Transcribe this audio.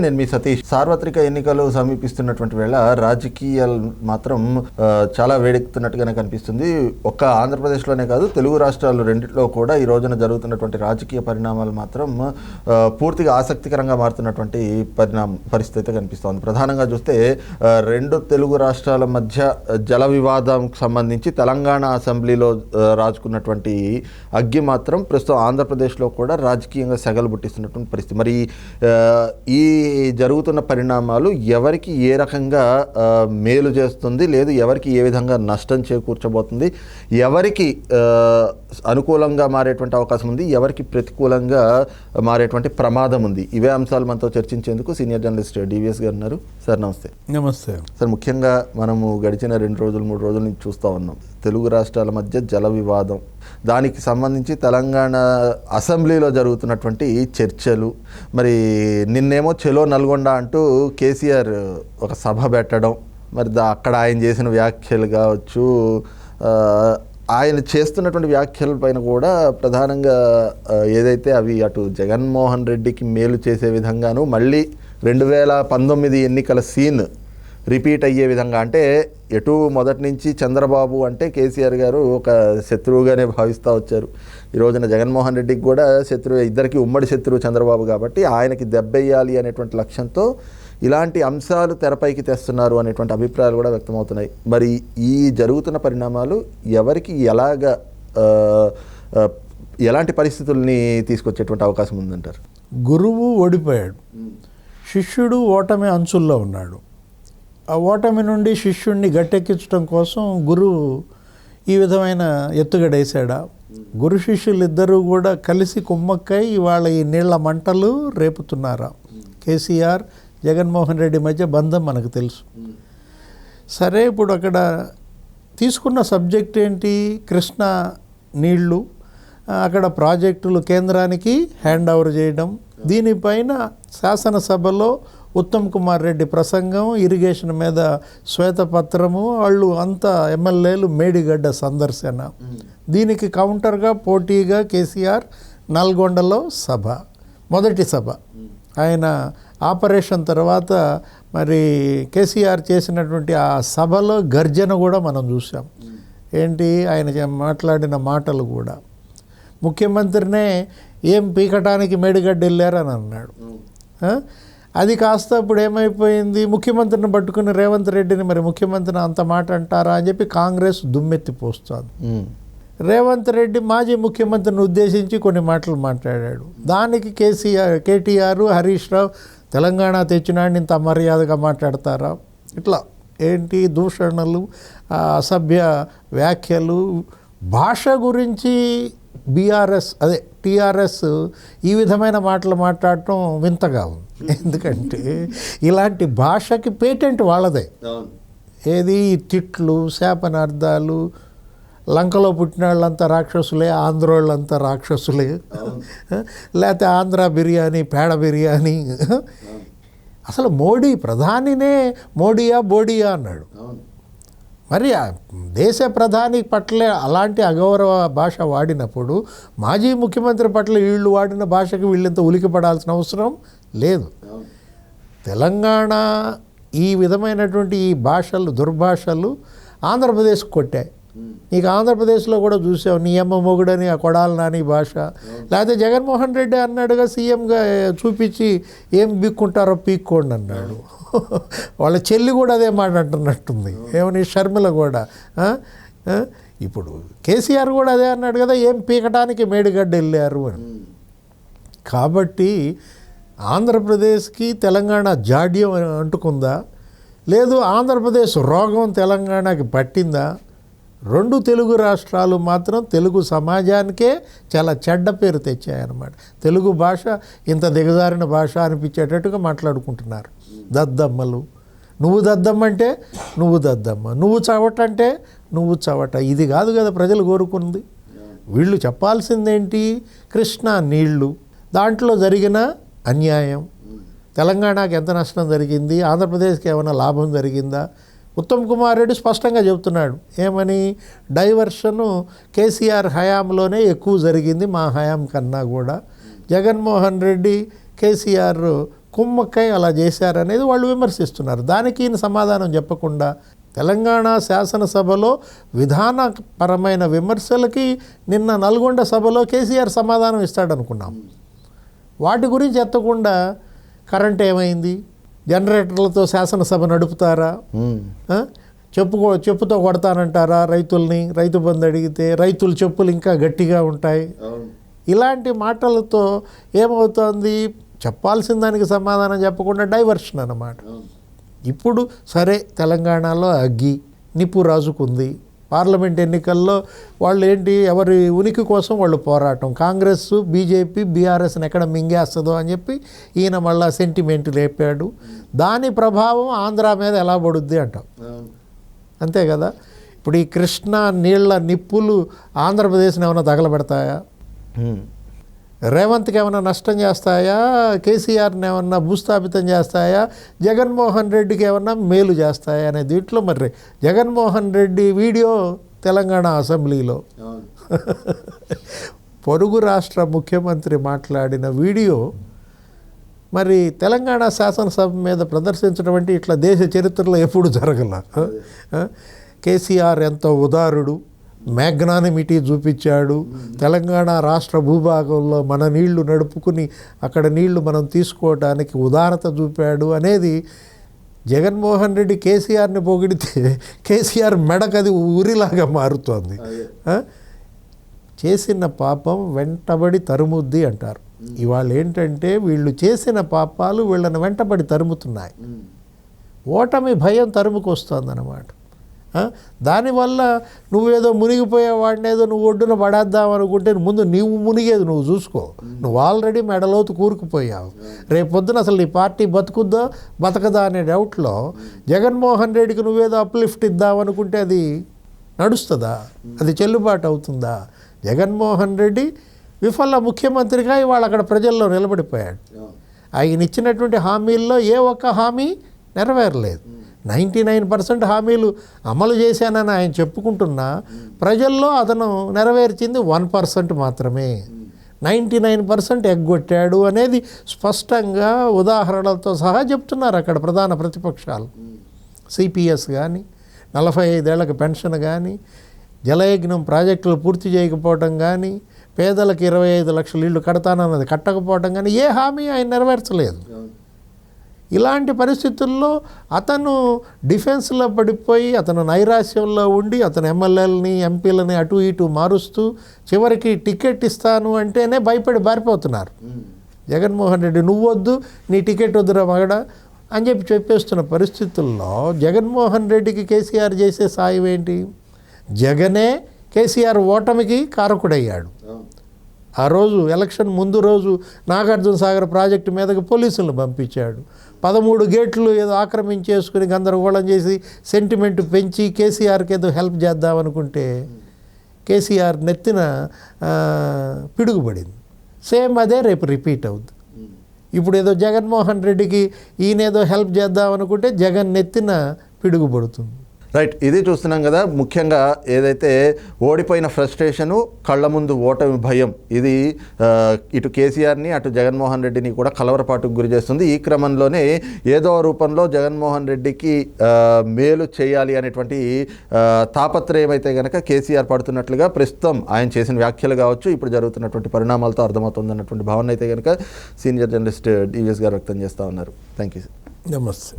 నేను మీ సతీష్. సార్వత్రిక ఎన్నికలు సమీపిస్తున్నటువంటి వేళ రాజకీయాలు మాత్రం చాలా వేడెక్కుతున్నట్టుగానే కనిపిస్తుంది. ఒక్క ఆంధ్రప్రదేశ్లోనే కాదు తెలుగు రాష్ట్రాలు రెండిట్లో కూడా ఈ రోజున జరుగుతున్నటువంటి రాజకీయ పరిణామాలు మాత్రం పూర్తిగా ఆసక్తికరంగా మారుతున్నటువంటి పరిణామ పరిస్థితి కనిపిస్తోంది. ప్రధానంగా చూస్తే రెండు తెలుగు రాష్ట్రాల మధ్య జల వివాదం సంబంధించి తెలంగాణ అసెంబ్లీలో రాజుకున్నటువంటి అగ్గి మాత్రం ప్రస్తుతం ఆంధ్రప్రదేశ్లో కూడా రాజకీయంగా సెగలు పుట్టిస్తున్నటువంటి పరిస్థితి. మరి ఈ జరుగుతున్న పరిణామాలు ఎవరికి ఏ రకంగా మేలు చేస్తుంది లేదు ఎవరికి ఏ విధంగా నష్టం చేకూర్చబోతుంది ఎవరికి అనుకూలంగా మారేటువంటి అవకాశం ఉంది ఎవరికి ప్రతికూలంగా మారేటువంటి ప్రమాదం ఉంది. ఇవే అంశాలు మనతో చర్చించేందుకు సీనియర్ జర్నలిస్ట్ డివిఎస్ గారు ఉన్నారు. సార్ నమస్తే. నమస్తే. సార్ ముఖ్యంగా మనము గడిచిన రెండు రోజులు మూడు రోజుల నుంచి చూస్తూ ఉన్నాం. తెలుగు రాష్ట్రాల మధ్య జల వివాదం దానికి సంబంధించి తెలంగాణ అసెంబ్లీలో జరుగుతున్నటువంటి చర్చలు మరి నిన్నేమో చెలో నల్గొండ అంటూ కేసీఆర్ ఒక సభ పెట్టడం మరి దా అక్కడ ఆయన చేసిన వ్యాఖ్యలు కావచ్చు ఆయన చేస్తున్నటువంటి వ్యాఖ్యల పైన కూడా ప్రధానంగా ఏదైతే అవి అటు జగన్మోహన్ రెడ్డికి మేలు చేసే విధంగాను మళ్ళీ రెండు వేల పంతొమ్మిది ఎన్నికల సీన్ రిపీట్ అయ్యే విధంగా అంటే ఎటు మొదటి నుంచి చంద్రబాబు అంటే కేసీఆర్ గారు ఒక శత్రువుగానే భావిస్తూ వచ్చారు. ఈ రోజున జగన్మోహన్ రెడ్డికి కూడా శత్రువు ఇద్దరికి ఉమ్మడి శత్రువు చంద్రబాబు కాబట్టి ఆయనకి దెబ్బేయాలి అనేటువంటి లక్ష్యంతో ఇలాంటి అంశాలు తెరపైకి తెస్తున్నారు అనేటువంటి అభిప్రాయాలు కూడా వ్యక్తమవుతున్నాయి. మరి ఈ జరుగుతున్న పరిణామాలు ఎవరికి ఎలాగ ఎలాంటి పరిస్థితుల్ని తీసుకొచ్చేటువంటి అవకాశం ఉందంటారు? గురువు ఓడిపోయాడు. శిష్యుడు ఓటమి అంచుల్లో ఉన్నాడు. ఆ ఓటమి నుండి శిష్యుణ్ణి గట్టెక్కించడం కోసం గురువు ఈ విధమైన ఎత్తుగడేశాడా? గురు శిష్యులు ఇద్దరూ కూడా కలిసి కుమ్మక్కై ఇవాళ ఈ నీళ్ళ మంటలు రేపుతున్నారా? కేసీఆర్ జగన్మోహన్ రెడ్డి మధ్య బంధం మనకు తెలుసు. సరే ఇప్పుడు అక్కడ తీసుకున్న సబ్జెక్ట్ ఏంటి? కృష్ణ నీళ్ళు. అక్కడ ప్రాజెక్టులు కేంద్రానికి హ్యాండ్ ఓవర్ చేయడం. దీనిపైన శాసనసభలో ఉత్తమ్ కుమార్ రెడ్డి ప్రసంగం ఇరిగేషన్ మీద శ్వేతపత్రము వాళ్ళు అంతా ఎమ్మెల్యేలు మేడిగడ్డ సందర్శన. దీనికి కౌంటర్గా పోటీగా కేసీఆర్ నల్గొండలో సభ మొదటి సభ. ఆయన ఆపరేషన్ తర్వాత మరి కేసీఆర్ చేసినటువంటి ఆ సభలో గర్జన కూడా మనం చూసాం ఏంటి? ఆయన మాట్లాడిన మాటలు కూడా. ముఖ్యమంత్రినే ఏం పీకటానికి మేడిగడ్డ వెళ్ళారని అన్నాడు. అది కాస్త ఇప్పుడు ఏమైపోయింది? ముఖ్యమంత్రిని పట్టుకుని రేవంత్ రెడ్డిని మరి ముఖ్యమంత్రిని అంత మాట అంటారా అని చెప్పి కాంగ్రెస్ దుమ్మెత్తి పోస్తుంది ఉమ్. రేవంత్ రెడ్డి మాజీ ముఖ్యమంత్రిని ఉద్దేశించి కొన్ని మాటలు మాట్లాడాడు. దానికి కేసీఆర్ కేటీఆర్ హరీష్ రావు తెలంగాణ తెచ్చినాడిని ఇంత మర్యాదగా మాట్లాడతారా? ఇట్లా ఏంటి దూషణలు అసభ్య వ్యాఖ్యలు? భాష గురించి బీఆర్ఎస్ అదే టీఆర్ఎస్ ఈ విధమైన మాటలు మాట్లాడటం వింతగా ఉంది. ఎందుకంటే ఇలాంటి భాషకి పేటెంట్ వాళ్ళదే. ఏది? తిట్లు శాపనార్థాలు లంకలో పుట్టిన వాళ్ళంతా రాక్షసులే ఆంధ్రోళ్ళంతా రాక్షసులే. లేకపోతే ఆంధ్ర బిర్యానీ పేడ బిర్యానీ. అసలు మోడీ ప్రధానినే మోడీయా బోడియా అన్నాడు. మరి దేశ ప్రధాని పట్ల అలాంటి అగౌరవ భాష వాడినప్పుడు మాజీ ముఖ్యమంత్రి పట్ల వీళ్ళు వాడిన భాషకి వీళ్ళంత ఉలికిపడాల్సిన అవసరం లేదు. తెలంగాణ ఈ విధమైనటువంటి ఈ భాషలు దుర్భాషలు ఆంధ్రప్రదేశ్ కొట్టాయి. నీకు ఆంధ్రప్రదేశ్లో కూడా చూసావు నీ అమ్మ మొగుడని ఆ కొడాలి నాని భాష. లేకపోతే జగన్మోహన్ రెడ్డి అన్నాడుగా సీఎంగా చూపించి ఏం బిక్కుంటారో పీక్కోండి అన్నాడు. వాళ్ళ చెల్లి కూడా అదే మాట అంటున్నట్టుంది. ఏమని? షర్మిల కూడా. ఇప్పుడు కేసీఆర్ కూడా అదే అన్నాడు కదా ఏం పీకటానికి మేడిగడ్డ వెళ్ళారు అని. కాబట్టి ఆంధ్రప్రదేశ్కి తెలంగాణ జాడ్యం అంటుకుందా? లేదు ఆంధ్రప్రదేశ్ రోగం తెలంగాణకి పట్టిందా? రెండు తెలుగు రాష్ట్రాలు మాత్రం తెలుగు సమాజానికే చాలా చెడ్డ పేరు తెచ్చాయన్నమాట. తెలుగు భాష ఇంత దిగజారిన భాష అనిపించేటట్టుగా మాట్లాడుకుంటున్నారు. దద్దమ్మలు. నువ్వు దద్దమ్మ అంటే నువ్వు దద్దమ్మ. నువ్వు చవట అంటే నువ్వు చవట. ఇది కాదు కదా ప్రజలు కోరుకుంది వీళ్ళు చెప్పాల్సిందేంటి? కృష్ణా నీళ్ళు. దాంట్లో జరిగిన అన్యాయం. తెలంగాణకు ఎంత నష్టం జరిగింది? ఆంధ్రప్రదేశ్కి ఏమైనా లాభం జరిగిందా? ఉత్తమ్ కుమార్ రెడ్డి స్పష్టంగా చెబుతున్నాడు ఏమని? డైవర్షను కేసీఆర్ హయాంలోనే ఎక్కువ జరిగింది మా హయాం కన్నా కూడా. జగన్మోహన్ రెడ్డి కేసీఆర్ కుమ్మక్కై అలా చేశారనేది వాళ్ళు విమర్శిస్తున్నారు. దానికి ఈయన సమాధానం చెప్పకుండా తెలంగాణ శాసనసభలో విధానపరమైన విమర్శలకి నిన్న నల్గొండ సభలో కేసీఆర్ సమాధానం ఇస్తాడనుకున్నాం. వాటి గురించి ఎత్తకుండా కరెంట్ ఏమైంది? జనరేటర్లతో శాసనసభ నడుపుతారా? చెప్పుకో చెప్పుతో కొడతానంటారా రైతుల్ని? రైతు బంధు అడిగితే రైతుల చెప్పులు ఇంకా గట్టిగా ఉంటాయి. ఇలాంటి మాటలతో ఏమవుతోంది? చెప్పాల్సిన దానికి సమాధానం చెప్పకుండా డైవర్షన్ అన్నమాట. ఇప్పుడు సరే తెలంగాణలో అగ్గి నిప్పు రాజుకుంది. పార్లమెంట్ ఎన్నికల్లో వాళ్ళు ఏంటి ఎవరి ఉనికి కోసం వాళ్ళు పోరాటం. కాంగ్రెస్ బీజేపీ బీఆర్ఎస్ని ఎక్కడ మింగేస్తుందో అని చెప్పి ఈయన మళ్ళీ సెంటిమెంట్ లేపాడు. దాని ప్రభావం ఆంధ్ర మీద ఎలా పడుద్ది అంటాం అంతే కదా? ఇప్పుడు ఈ కృష్ణా నీళ్ళ నిప్పులు ఆంధ్రప్రదేశ్ని ఏమైనా తగలబెడతాయా? రేవంత్కి ఏమైనా నష్టం చేస్తాయా? కేసీఆర్ని ఏమన్నా భూస్థాపితం చేస్తాయా? జగన్మోహన్ రెడ్డికి ఏమన్నా మేలు చేస్తాయా అనే దీంట్లో మరి జగన్మోహన్ రెడ్డి వీడియో తెలంగాణ అసెంబ్లీలో. పొరుగు రాష్ట్ర ముఖ్యమంత్రి మాట్లాడిన వీడియో మరి తెలంగాణ శాసనసభ మీద ప్రదర్శించడం అంటే ఇట్లా దేశ చరిత్రలో ఎప్పుడు జరగల? కేసీఆర్ ఎంతో ఉదారుడు. మ్యాగ్నానిమిటీ చూపించాడు. తెలంగాణ రాష్ట్ర భూభాగంలో మన నీళ్ళు నడుపుకుని అక్కడ నీళ్ళు మనం తీసుకోవడానికి ఉదారత చూపాడు అనేది జగన్మోహన్ రెడ్డి కేసీఆర్ని పొగిడితే కేసీఆర్ మెడకది ఉరిలాగా మారుతోంది? చేసిన పాపం వెంటబడి తరుముద్ది అంటారు. ఇవాళ ఏంటంటే వీళ్ళు చేసిన పాపాలు వీళ్ళని వెంటబడి తరుముతున్నాయి. ఓటమి భయం తరుముకొస్తోందన్నమాట. ఆ? దానివల్ల నువ్వేదో మునిగిపోయేవాడిని ఏదో నువ్వు ఒడ్డున పడేద్దాం అనుకుంటే ముందు నీవు మునిగేది నువ్వు చూసుకో. నువ్వు ఆల్రెడీ మెడలోతు కూరుకుపోయావు. రేపు పొద్దున అసలు నీ పార్టీ బతుకుద్దా బతకదా అనే డౌట్లో జగన్మోహన్ రెడ్డికి నువ్వేదో అప్లిఫ్ట్ ఇద్దామనుకుంటే అది నడుస్తుందా? అది చెల్లుబాటు అవుతుందా? జగన్మోహన్ రెడ్డి విఫల ముఖ్యమంత్రిగా ఇవాళ అక్కడ ప్రజల్లో నిలబడిపోయాడు. ఆయన ఇచ్చినటువంటి హామీల్లో ఏ ఒక్క హామీ నెరవేరలేదు. నైంటీ నైన్ పర్సెంట్ హామీలు అమలు చేశానని ఆయన చెప్పుకుంటున్నా ప్రజల్లో అతను నెరవేర్చింది వన్ పర్సెంట్ మాత్రమే. నైంటీ నైన్ పర్సెంట్ ఎగ్గొట్టాడు అనేది స్పష్టంగా ఉదాహరణలతో సహా చెప్తున్నారు అక్కడ ప్రధాన ప్రతిపక్షాలు. సిపిఎస్ కానీ నలభై ఐదేళ్ళకు పెన్షన్ కానీ జలయజ్ఞం ప్రాజెక్టులు పూర్తి చేయకపోవటం కానీ పేదలకు ఇరవై ఐదు లక్షలు ఇళ్ళు కడతానన్నది కట్టకపోవటం కానీ ఏ హామీ ఆయన నెరవేర్చలేదు. ఇలాంటి పరిస్థితుల్లో అతను డిఫెన్స్లో పడిపోయి అతను నైరాశ్యంలో ఉండి అతను ఎమ్మెల్యేలని ఎంపీలని అటు ఇటు మారుస్తూ చివరికి టికెట్ ఇస్తాను అంటేనే భయపడి బారిపోతున్నారు. జగన్మోహన్ రెడ్డి నువ్వు వద్దు నీ టికెట్ వద్దురా మగడ అని చెప్పి చెప్పేస్తున్న పరిస్థితుల్లో జగన్మోహన్ రెడ్డికి కేసీఆర్ చేసే సాయం ఏంటి? జగనే కేసీఆర్ ఓటమికి కారకుడయ్యాడు. ఆ రోజు ఎలక్షన్ ముందు రోజు నాగార్జున సాగర్ ప్రాజెక్టు మీదకి పోలీసులను పంపించాడు. పదమూడు గేట్లు ఏదో ఆక్రమించేసుకుని గందరగోళం చేసి సెంటిమెంట్ పెంచి కేసీఆర్కి ఏదో హెల్ప్ చేద్దామనుకుంటే కేసీఆర్ నెత్తిన పిడుగుపడింది. సేమ్ అదే రేపు రిపీట్ అవుద్ది. ఇప్పుడు ఏదో జగన్మోహన్ రెడ్డికి ఈయనేదో హెల్ప్ చేద్దామనుకుంటే జగన్ నెత్తిన పిడుగుపడుతుంది. రైట్ ఇది చూస్తున్నాం కదా ముఖ్యంగా ఏదైతే ఓడిపోయిన ఫ్రస్ట్రేషను కళ్ళ ముందు ఓటమి భయం ఇది ఇటు కేసీఆర్ని అటు జగన్మోహన్ రెడ్డిని కూడా కలవరపాటుకు గురి చేస్తుంది. ఈ క్రమంలోనే ఏదో రూపంలో జగన్మోహన్ రెడ్డికి మేలు చేయాలి అనేటువంటి తాపత్రయం అయితే కనుక కేసీఆర్ పడుతున్నట్లుగా ప్రస్తుతం ఆయన చేసిన వ్యాఖ్యలు కావచ్చు ఇప్పుడు జరుగుతున్నటువంటి పరిణామాలతో అర్థమవుతుంది అన్నటువంటి భావన అయితే కనుక సీనియర్ జర్నలిస్ట్ డివిఎస్ గారు వ్యక్తం చేస్తూ ఉన్నారు. థ్యాంక్ యూ నమస్తే.